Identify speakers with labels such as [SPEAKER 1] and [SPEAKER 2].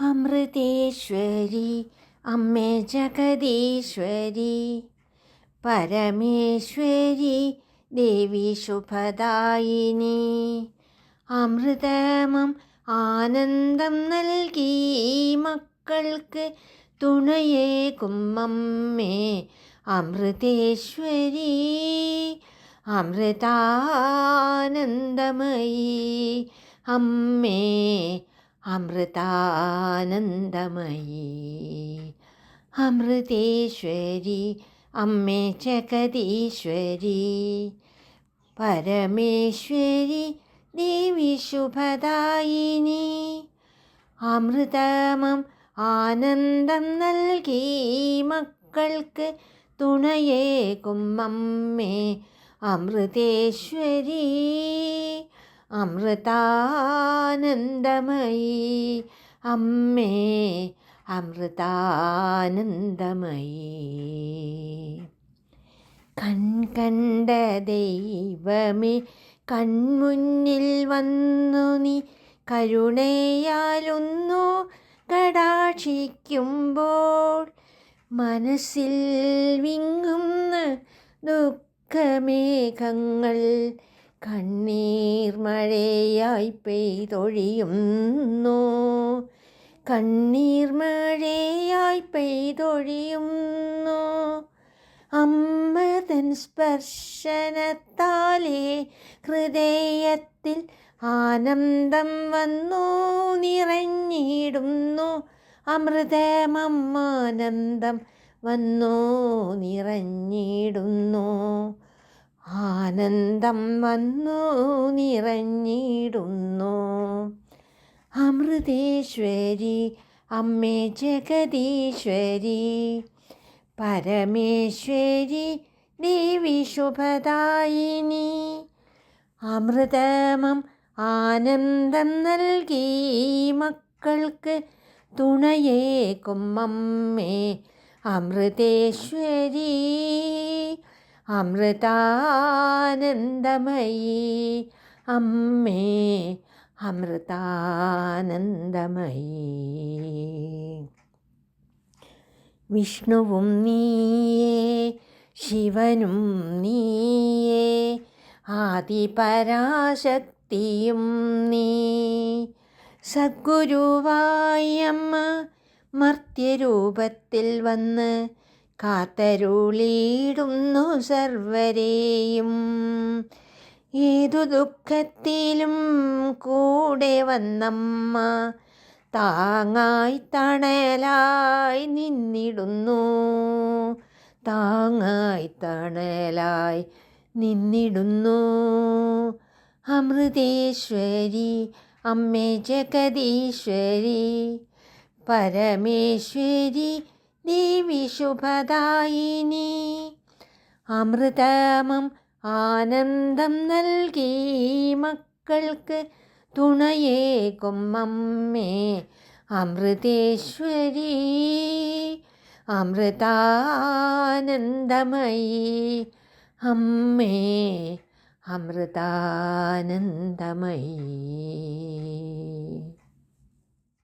[SPEAKER 1] അമൃതേശ്വരി അമ്മേ ജഗദീശ്വരി പരമേശ്വരി ദേവി ശുഭദായിനി. അമൃതമം ആനന്ദം നൽകി മക്കൾക്ക് തുണയേ കുമ്മമ്മേ. അമൃതേശ്വരി അമൃതാനന്ദമയി. അമ്മേ അമൃതാനന്ദമയി. അമൃതേശ്വരി അമ്മേ ജഗതീശ്വരി പരമേശ്വരി ദേവി ശുഭദായിനി. അമൃതമം ആനന്ദം നൽകി മക്കൾക്ക് തുണയേകും അമ്മേ അമൃതേശ്വരി. അമൃതാനന്ദമയി. അമ്മേ അമൃതാനന്ദമയി. കൺകണ്ട ദൈവമേ കൺമുന്നിൽ വന്നു നീ കരുണയാലൊന്നു കടാക്ഷിക്കുമ്പോൾ മനസ്സിൽ വിങ്ങുന്ന ദുഃഖമേഘങ്ങൾ കണ്ണീർ മഴയായി പെയ്തൊഴിയുന്നു. കണ്ണീർ മഴയായി പെയ്തൊഴിയുന്നു. അമ്മതൻ സ്പർശനത്താലേ ഹൃദയത്തിൽ ആനന്ദം വന്നു നിറഞ്ഞിടുന്നു. അമൃതമമ്മാനന്ദം വന്നു നിറഞ്ഞിടുന്നു. ആനന്ദം വന്നു നിറഞ്ഞിടുന്നു. അമൃതേശ്വരി അമ്മേ ജഗദീശ്വരി പരമേശ്വരി ദേവി ശുഭദായിനി. അമൃതമം ആനന്ദം നൽകി മക്കൾക്ക് തുണയേക്കും അമ്മേ അമൃതേശ്വരി. അമൃതാനന്ദമയി അമ്മേ അമൃതാനന്ദമയി. വിഷ്ണുവും നീയേ ശിവനും നീയേ ആദിപരാശക്തിയും നീ. സദ്ഗുരുവായമ്മ മർത്യരൂപത്തിൽ വന്ന് കാത്തരുളിയിടുന്നു സർവരെയും. ഏതു ദുഃഖത്തിലും കൂടെ വന്നമ്മ താങ്ങായി തണലായി നിന്നിടുന്നു. താങ്ങായി തണലായി നിന്നിടുന്നു. അമൃതേശ്വരി അമ്മേ ജഗതീശ്വരി പരമേശ്വരി ദേവി ശുഭദായിനി അമൃതമം ആനന്ദം നൽകി മക്കൾക്ക് തുണയേകും അമ്മേ അമൃതേശ്വരി അമൃതാനന്ദമയി. അമ്മേ അമൃതാനന്ദമയി.